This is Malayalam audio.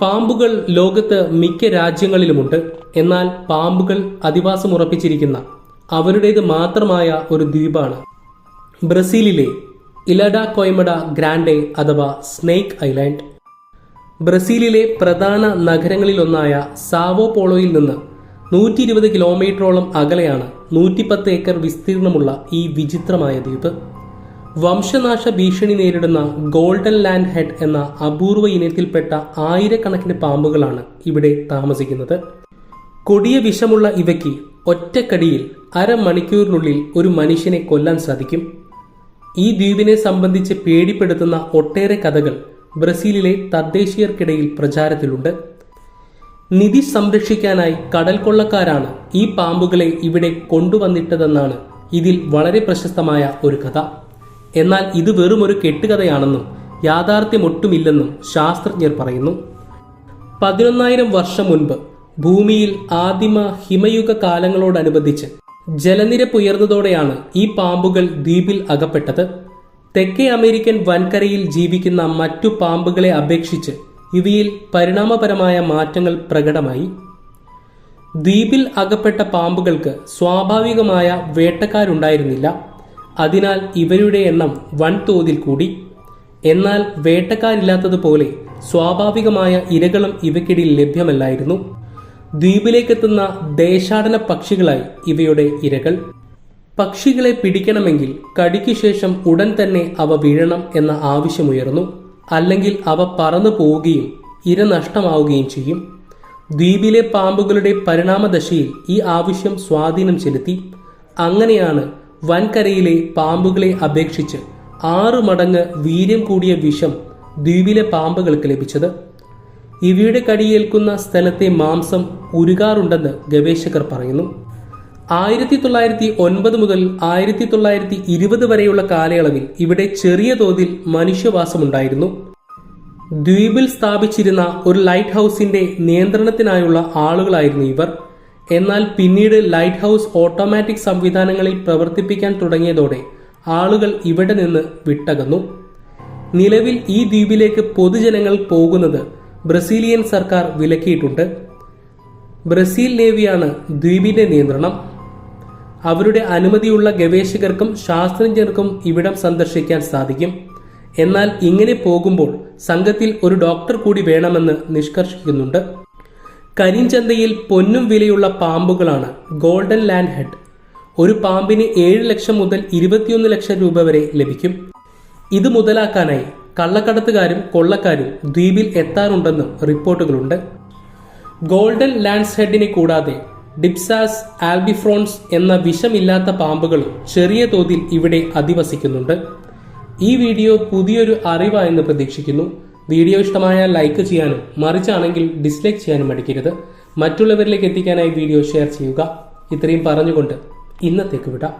പാമ്പുകൾ ലോകത്ത് മിക്ക രാജ്യങ്ങളിലുമുണ്ട്. എന്നാൽ പാമ്പുകൾ അധിവാസം ഉറപ്പിച്ചിരിക്കുന്ന അവരുടേത് മാത്രമായ ഒരു ദ്വീപാണ്. ബ്രസീലിലെ ഇലഡ കോയ്മഡ ഗ്രാൻഡെ അഥവാ സ്നേക്ക് ഐലാൻഡ്. ബ്രസീലിലെ പ്രധാന നഗരങ്ങളിലൊന്നായ സാവോ പോളോയിൽ നിന്ന് നൂറ്റി ഇരുപത് കിലോമീറ്ററോളം അകലെയാണ് നൂറ്റിപ്പത്ത് ഏക്കർ വിസ്തീർണമുള്ള ഈ വിചിത്രമായ ദ്വീപ്. വംശനാശ ഭീഷണി നേരിടുന്ന ഗോൾഡൻ ലാൻഡ് ഹെഡ് എന്ന അപൂർവ ഇനത്തിൽപ്പെട്ട ആയിരക്കണക്കിന് പാമ്പുകളാണ് ഇവിടെ താമസിക്കുന്നത്. കൊടിയ വിഷമുള്ള ഇവയ്ക്ക് ഒറ്റക്കടിയിൽ അരമണിക്കൂറിനുള്ളിൽ ഒരു മനുഷ്യനെ കൊല്ലാൻ സാധിക്കും. ഈ ദ്വീപിനെ സംബന്ധിച്ച് പേടിപ്പെടുത്തുന്ന ഒട്ടേറെ കഥകൾ ബ്രസീലിലെ തദ്ദേശീയർക്കിടയിൽ പ്രചാരത്തിലുണ്ട്. നിധി സംരക്ഷിക്കാനായി കടൽ കൊള്ളക്കാരാണ് ഈ പാമ്പുകളെ ഇവിടെ കൊണ്ടുവന്നിട്ടതെന്നാണ് ഇതിൽ വളരെ പ്രശസ്തമായ ഒരു കഥ. എന്നാൽ ഇത് വെറും ഒരു കെട്ടുകഥയാണെന്നും യാഥാർത്ഥ്യമൊട്ടുമില്ലെന്നും ശാസ്ത്രജ്ഞർ പറയുന്നു. പതിനൊന്നായിരം വർഷം മുൻപ് ഭൂമിയിൽ ആദിമ ഹിമയുഗ കാലങ്ങളോടനുബന്ധിച്ച് ജലനിരപ്പ് ഉയർന്നതോടെയാണ് ഈ പാമ്പുകൾ ദ്വീപിൽ അകപ്പെട്ടത്. തെക്കേ അമേരിക്കൻ വൻകരയിൽ ജീവിക്കുന്ന മറ്റു പാമ്പുകളെ അപേക്ഷിച്ച് ഇവയിൽ പരിണാമപരമായ മാറ്റങ്ങൾ പ്രകടമായി. ദ്വീപിൽ അകപ്പെട്ട പാമ്പുകൾക്ക് സ്വാഭാവികമായ വേട്ടക്കാരുണ്ടായിരുന്നില്ല. അതിനാൽ ഇവരുടെ എണ്ണം വൻതോതിൽ കൂടി. എന്നാൽ വേട്ടക്കാരില്ലാത്തതുപോലെ സ്വാഭാവികമായ ഇരകളും ഇവയ്ക്കിടയിൽ ലഭ്യമല്ലായിരുന്നു. ദ്വീപിലേക്കെത്തുന്ന ദേശാടന പക്ഷികളായി ഇവയുടെ ഇരകൾ. പക്ഷികളെ പിടിക്കണമെങ്കിൽ കടിക്കു ശേഷം ഉടൻ തന്നെ അവ വീഴണം എന്ന ആവശ്യമുയർന്നു. അല്ലെങ്കിൽ അവ പറന്നു പോവുകയും ഇര നഷ്ടമാവുകയും ചെയ്യും. ദ്വീപിലെ പാമ്പുകളുടെ പരിണാമദശയിൽ ഈ ആവശ്യം സ്വാധീനം ചെലുത്തി. അങ്ങനെയാണ് വൻകരയിലെ പാമ്പുകളെ അപേക്ഷിച്ച് ആറ് മടങ്ങ് വീര്യം കൂടിയ വിഷം ദ്വീപിലെ പാമ്പുകൾക്ക് ലഭിച്ചത്. ഇവയുടെ കടിയേൽക്കുന്ന സ്ഥലത്തെ മാംസം ഉരുകാറുണ്ടെന്ന് ഗവേഷകർ പറയുന്നു. ആയിരത്തി തൊള്ളായിരത്തി ഒൻപത് മുതൽ ആയിരത്തി തൊള്ളായിരത്തി ഇരുപത് വരെയുള്ള കാലയളവിൽ ഇവിടെ ചെറിയ തോതിൽ മനുഷ്യവാസമുണ്ടായിരുന്നു. ദ്വീപിൽ സ്ഥാപിച്ചിരുന്ന ഒരു ലൈറ്റ് ഹൗസിന്റെ നിയന്ത്രണത്തിനായുള്ള ആളുകളായിരുന്നു ഇവർ. എന്നാൽ പിന്നീട് ലൈറ്റ് ഹൗസ് ഓട്ടോമാറ്റിക് സംവിധാനങ്ങളിൽ പ്രവർത്തിപ്പിക്കാൻ തുടങ്ങിയതോടെ ആളുകൾ ഇവിടെ നിന്ന് വിട്ടകന്നു. നിലവിൽ ഈ ദ്വീപിലേക്ക് പൊതുജനങ്ങൾ പോകുന്നത് ബ്രസീലിയൻ സർക്കാർ വിലക്കിയിട്ടുണ്ട്. ബ്രസീൽ നേവിയാണ് ദ്വീപിന്റെ നിയന്ത്രണം. അവരുടെ അനുമതിയുള്ള ഗവേഷകർക്കും ശാസ്ത്രജ്ഞർക്കും ഇവിടം സന്ദർശിക്കാൻ സാധിക്കും. എന്നാൽ ഇങ്ങനെ പോകുമ്പോൾ സംഘത്തിൽ ഒരു ഡോക്ടർ കൂടി വേണമെന്ന് നിഷ്കർഷിക്കുന്നുണ്ട്. കരിഞ്ചന്തയിൽ പൊന്നും വിലയുള്ള പാമ്പുകളാണ് ഗോൾഡൻ ലാൻഡ് ഹെഡ്. ഒരു പാമ്പിന് ഏഴ് ലക്ഷം മുതൽ ഇരുപത്തിയൊന്ന് ലക്ഷം രൂപ വരെ ലഭിക്കും. ഇത് മുതലാക്കാനായി കള്ളക്കടത്തുകാരും കൊള്ളക്കാരും ദ്വീപിൽ എത്താറുണ്ടെന്നും റിപ്പോർട്ടുകളുണ്ട്. ഗോൾഡൻ ലാൻഡ്സ് ഹെഡിനെ കൂടാതെ ഡിപ്സാസ് ആൽബിഫ്രോൺസ് എന്ന വിഷമില്ലാത്ത പാമ്പുകളും ചെറിയ തോതിൽ ഇവിടെ അധിവസിക്കുന്നുണ്ട്. ഈ വീഡിയോ പുതിയൊരു അറിവായെന്ന് പ്രതീക്ഷിക്കുന്നു. വീഡിയോ ഇഷ്ടമായാൽ ലൈക്ക് ചെയ്യാനും മറിച്ചാണെങ്കിൽ ഡിസ്ലൈക്ക് ചെയ്യാനും മടിക്കരുത്. മറ്റുള്ളവരിലേക്ക് എത്തിക്കാനായി വീഡിയോ ഷെയർ ചെയ്യുക. ഇത്രയും പറഞ്ഞുകൊണ്ട് ഇന്നത്തേക്ക് വിടാം.